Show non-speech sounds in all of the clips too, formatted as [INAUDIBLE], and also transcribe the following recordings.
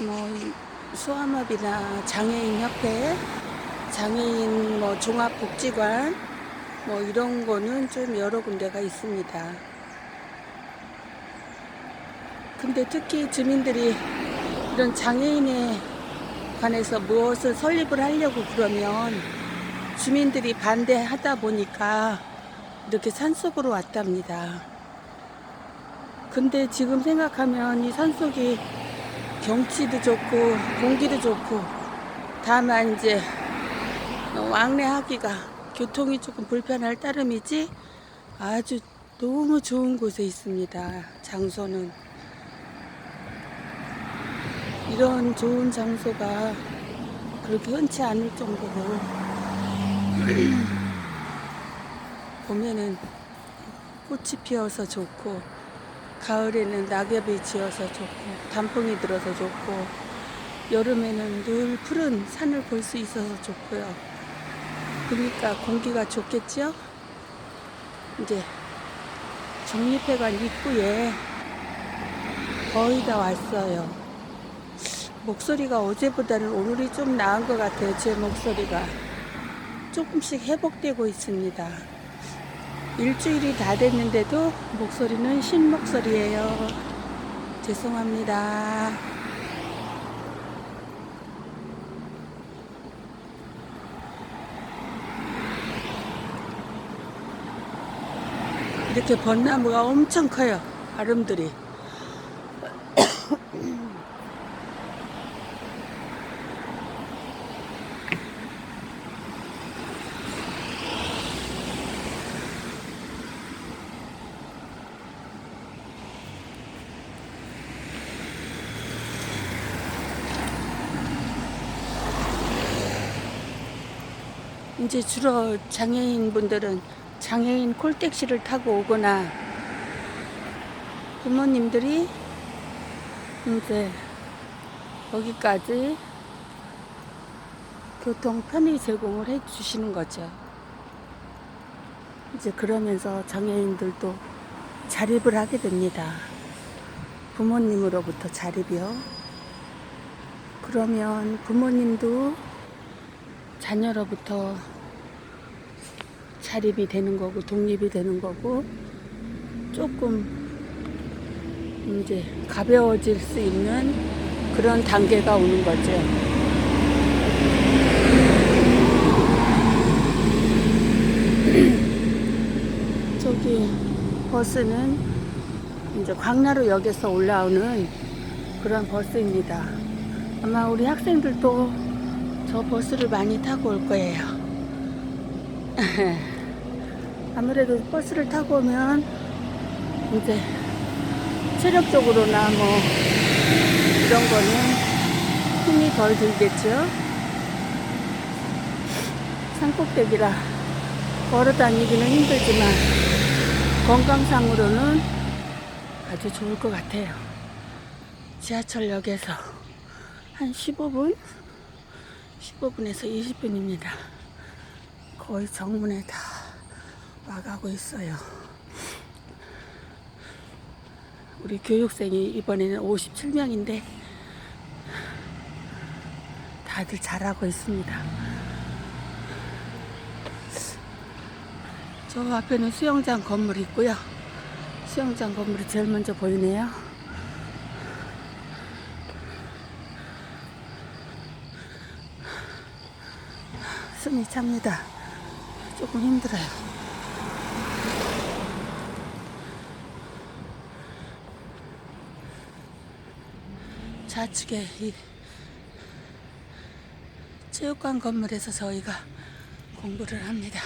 뭐 수아마비나 장애인 협회, 장애인 뭐 종합복지관 뭐 이런 거는 좀 여러 군데가 있습니다. 근데 특히 주민들이 이런 장애인에 관해서 무엇을 설립을 하려고 그러면 주민들이 반대하다 보니까 이렇게 산속으로 왔답니다. 근데 지금 생각하면 이 산속이 경치도 좋고 공기도 좋고 다만 이제 왕래하기가 교통이 조금 불편할 따름이지 아주 너무 좋은 곳에 있습니다. 장소는 이런 좋은 장소가 그렇게 흔치 않을 정도로 [CLEARS THROAT] 봄에는 꽃이 피어서 좋고 가을에는 낙엽이 지어서 좋고 단풍이 들어서 좋고 여름에는 늘 푸른 산을 볼 수 있어서 좋고요. 그러니까 공기가 좋겠죠? 이제 정립회관 입구에 거의 다 왔어요. 목소리가 어제보다는 오늘이 좀 나은 것 같아요. 제 목소리가 조금씩 회복되고 있습니다. 일주일이 다 됐는데도 목소리는 신 목소리예요. 죄송합니다. 이렇게 벚나무가 엄청 커요. 아름들이. 이제 주로 장애인 분들은 장애인 콜택시를 타고 오거나 부모님들이 이제 거기까지 교통 편의 제공을 해 주시는 거죠. 이제 그러면서 장애인들도 자립을 하게 됩니다. 부모님으로부터 자립이요. 그러면 부모님도 자녀로부터 자립이 되는 거고 독립이 되는 거고 조금 이제 가벼워질 수 있는 그런 단계가 오는 거죠. [CLEARS THROAT] 저기 버스는 이제 광나루역에서 올라오는 그런 버스입니다. 아마 우리 학생들도 저 버스를 많이 타고 올 거예요. [LAUGHS] 아무래도 버스를 타고 오면 이제 체력적으로나 뭐 이런 거는 힘이 덜 들겠죠. 산꼭대기라 걸어 다니기는 힘들지만 건강상으로는 아주 좋을 것 같아요. 지하철역에서 한 15분? 15분에서 20분입니다. 거의 정문에 다 와가고 있어요. 우리 교육생이 이번에는 57명인데 다들 잘하고 있습니다. 저 앞에는 수영장 건물 있고요. 수영장 건물이 제일 먼저 보이네요. 숨이 찹니다. 조금 힘들어요. 좌측에 이 체육관 건물에서 저희가 공부를 합니다.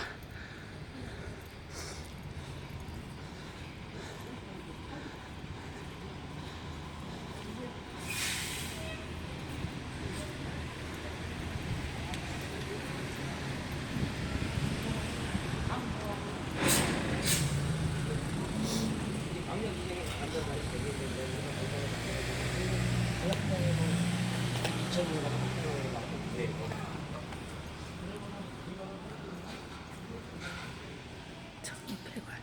정문백원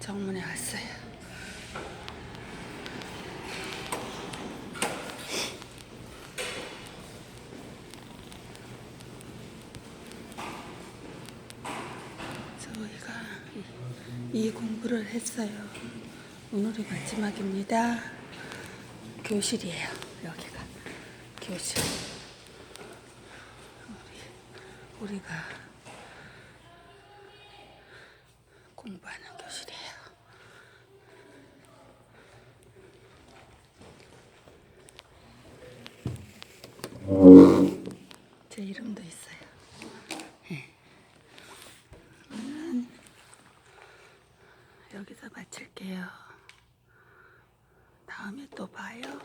정문에 왔어요. 저희가 이 공부를 했어요. 오늘이 마지막입니다. 교실이에요. 여기가 교실. 우리, 우리가 공부하는 교실이에요. 제 이름도 있어요. 예. 오늘은 여기서 마칠게요. 또 봐요.